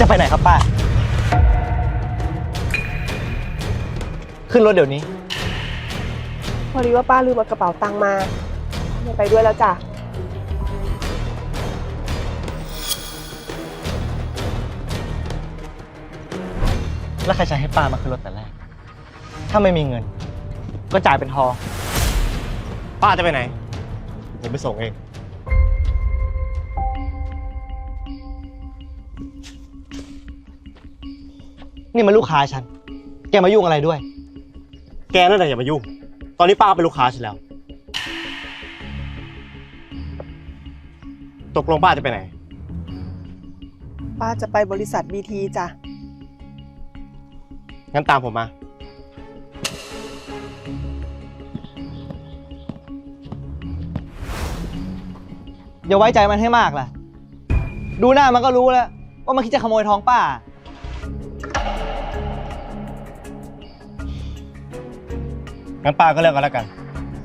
จะไปไหนครับป้า ขึ้นรถเดี๋ยวนี้ พอดีว่าป้าลืมเอากระเป๋าตังค์มาไม่ไปด้วยแล้วจ้ะ แล้วใครจะให้ป้ามาขึ้นรถแต่แรก ถ้าไม่มีเงิน ก็จ่ายเป็นทอง ป้าจะไปไหน ผมไปส่งเอง นี่มันลูกค้าฉัน แกมายุ่งอะไรด้วย แกนั่นแหละอย่ามายุ่ง ตอนนี้ป้าเป็นลูกค้าฉันแล้ว ตกลงป้าจะไปไหน ป้าจะไปบริษัทบีทีจ้ะ งั้นตามผมมา อย่าไว้ใจมันให้มากล่ะ ดูหน้ามันก็รู้แล้ว ว่ามันคิดจะขโมยทองป้า งั้นป้าก็เลือกกันแล้วกัน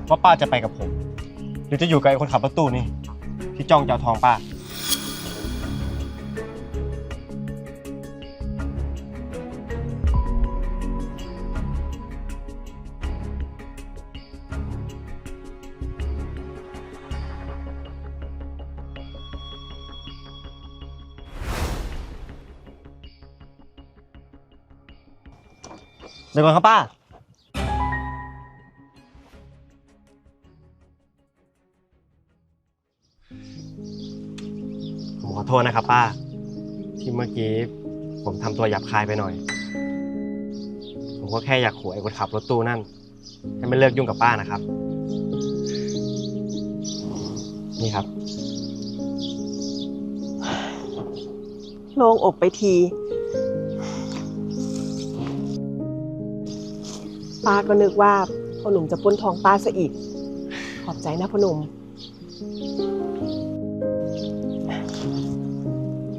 ว่าป้าจะไปกับผม หรือจะอยู่กับไอ้คนขับรถตู้นี่ที่จ้องจะเอาทองป้า เดี๋ยวก่อนครับป้า ผมขอโทษนะครับ ป้า ที่เมื่อกี้ผมทำตัวหยาบคายไปหน่อย ผมก็แค่อยากขู่ไอ้คนขับรถตู้นั่น ให้มันเลิกยุ่งกับป้านะครับ นี่ครับ โล่งอกไปที ป้าก็นึกว่าพ่อหนุ่มจะปล้นทองป้าซะอีก ขอบใจนะพ่อหนุ่ม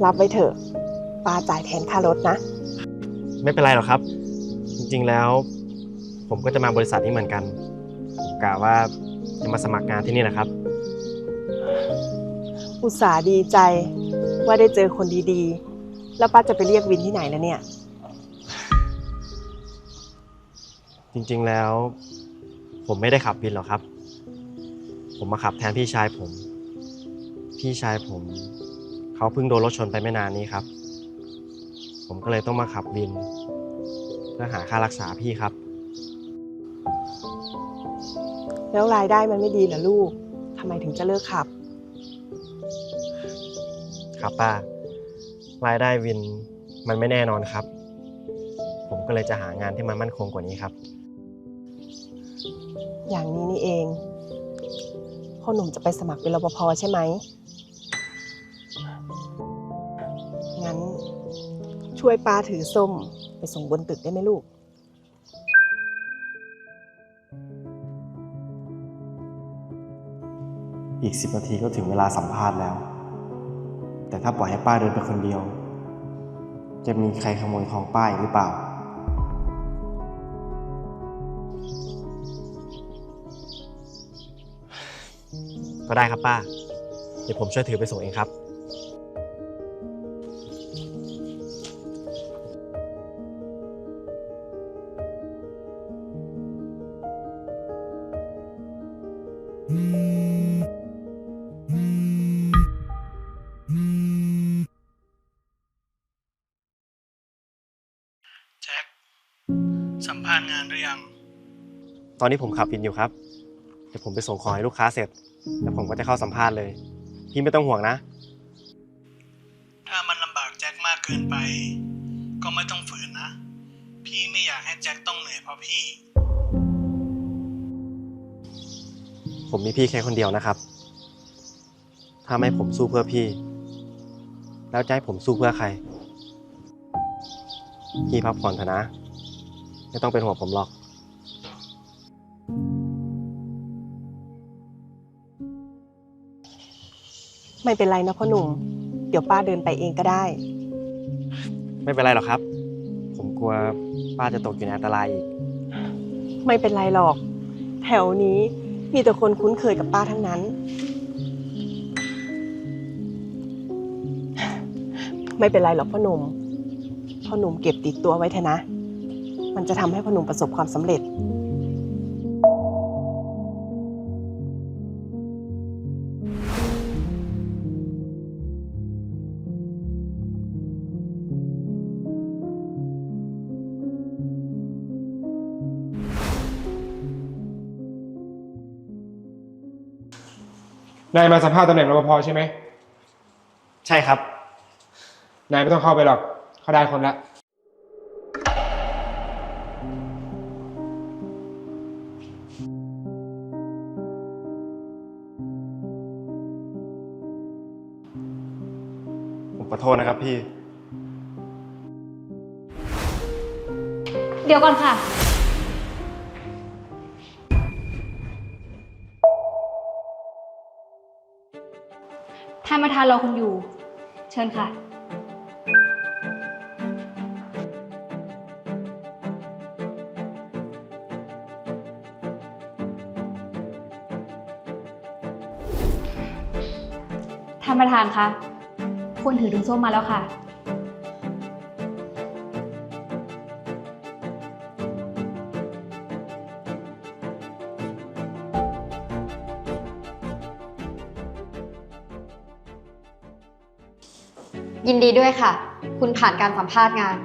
รับไว้เถอะป้าจ่ายแทนค่ารถนะ ไม่เป็นไรหรอกครับ จริงๆแล้ว ผมก็จะมาบริษัทนี้เหมือนกันผมกะว่าจะมาสมัครงานที่นี่นะครับ อุตส่าห์ดีใจว่าได้เจอคนดีๆ แล้วป้าจะไปเรียกวินที่ไหนแล้วเนี่ย จริงๆแล้ว ผมไม่ได้ขับวินหรอกครับ ผมมาขับแทนพี่ชายผม พี่ชายผม เขาเพิ่งโดนรถชนไปไม่นานนี้ครับ ผมก็เลยต้องมาขับวิน เพื่อหาค่ารักษาพี่ครับ แล้วรายได้มันไม่ดีเหรอลูกทำไมถึงจะเลิกขับ ครับป้ารายได้วินมันไม่แน่นอนครับ ผมก็เลยจะหางานที่มันมั่นคงกว่านี้ครับ อย่างนี้นี่เองพ่อหนุ่มจะไปสมัครเป็นรปภใช่ไหม ช่วยป้าถือส้ม ไปส่งบนตึกได้ไหมลูก อีกสิบนาทีก็ถึงเวลาสัมภาษณ์แล้ว แต่ถ้าปล่อยให้ป้าเดินไปคนเดียว จะมีใครขโมยทองป้าอีกหรือเปล่า ก็ได้ครับป้า เดี๋ยวผมช่วยถือไปส่งเองครับ แจ็คสัมภาษณ์งานหรือยัง ตอนนี้ผมขับวินอยู่ครับ เดี๋ยวผมไปส่งของให้ลูกค้าเสร็จ แล้วผมก็จะเข้าสัมภาษณ์เลย พี่ไม่ต้องห่วงนะ ถ้ามันลำบากแจ็คมากเกินไป ก็ไม่ต้องฝืนนะ พี่ไม่อยากให้แจ็คต้องเหนื่อยเพราะพี่ ผมมีพี่แค่คนเดียวนะครับ ถ้าไม่ผมสู้เพื่อพี่ แล้วจะให้ผมสู้เพื่อใคร พี่พักผ่อนเถอะนะ ไม่ต้องเป็นห่วงผมหรอก ไม่เป็นไรนะพ่อหนุ่ม เดี๋ยวป้าเดินไปเองก็ได้ ไม่เป็นไรหรอกครับ ผมกลัวป้าจะตกอยู่ในอันตรายอีก ไม่เป็นไรหรอก แถวนี้มีแต่คนคุ้นเคยกับป้าทั้งนั้น ไม่เป็นไรหรอกพ่อหนุ่ม พ่อหนุ่มเก็บติดตัวไว้เถอะนะ มันจะทำให้พ่อหนุ่มประสบความสำเร็จ นายมาสัมภาษณ์ตำแหน่งรปภใช่ไหม ใช่ครับ นายไม่ต้องเข้าไปหรอก เขาได้คนละผมขอโทษนะครับพี่ เดี๋ยวก่อนค่ะ ท่านประธานรอคุณอยู่ เชิญค่ะ ประธานคะคุณถือถุงส้มมาแล้วค่ะ ยินดีด้วยค่ะ คุณผ่านการสัมภาษณ์งาน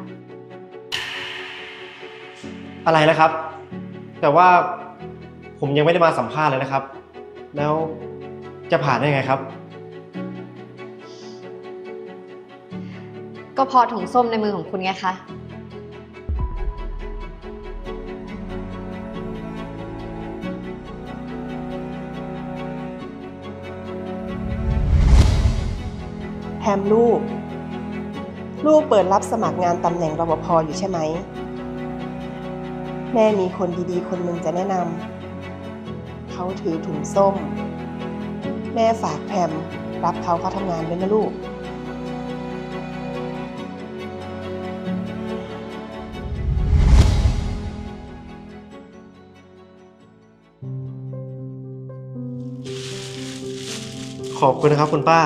อะไรนะครับ แต่ว่าผมยังไม่ได้มาสัมภาษณ์เลยนะครับ แล้วจะผ่านได้ไงครับ ก็เพราะถุงส้มในมือของคุณไงคะแฮมลูก ลูกเปิดรับสมัครงานตำแหน่งรปภอยู่ใช่ไหม แม่มีคนดีๆ คนหนึ่งจะแนะนำ เขาถือถุงส้ม แม่ฝากแพมรับเขาเข้าทำงานด้วยนะลูก ขอบคุณนะครับคุณป้า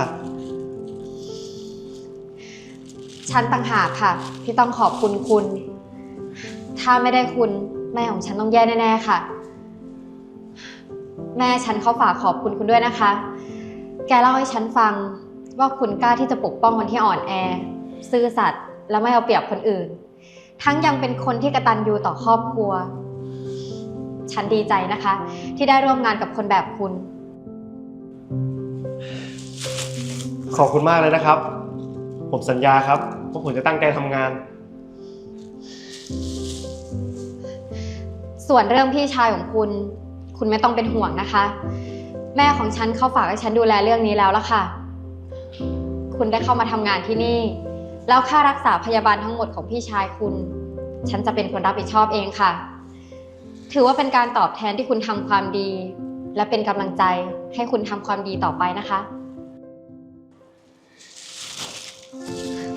ฉันต่างหากค่ะ ที่ต้องขอบคุณคุณ ถ้าไม่ได้คุณแม่ของฉันต้องแย่แน่ๆค่ะ แม่ฉันเขาฝากขอบคุณคุณด้วยนะคะ แกเล่าให้ฉันฟังว่าคุณกล้าที่จะปกป้องคนที่อ่อนแอ ซื่อสัตย์และไม่เอาเปรียบคนอื่น ทั้งยังเป็นคนที่กระตันยูต่อครอบครัว ฉันดีใจนะคะ ที่ได้ร่วมงานกับคนแบบคุณ ขอบคุณมากเลยนะครับ ผมสัญญาครับว่าผมจะตั้งใจทำงาน ส่วนเรื่องพี่ชายของคุณ คุณไม่ต้องเป็นห่วงนะคะ แม่ของฉันเข้าฝากให้ฉันดูแลเรื่องนี้แล้วละค่ะ คุณได้เข้ามาทำงานที่นี่ แล้วค่ารักษาพยาบาลทั้งหมดของพี่ชายคุณ ฉันจะเป็นคนรับผิดชอบเองค่ะ ถือว่าเป็นการตอบแทนที่คุณทำความดี และเป็นกำลังใจให้คุณทำความดีต่อไปนะคะ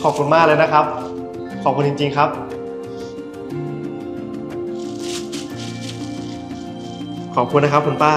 ขอบคุณมากเลยนะครับ ขอบคุณจริง ๆ ครับ ขอบคุณนะครับคุณป้า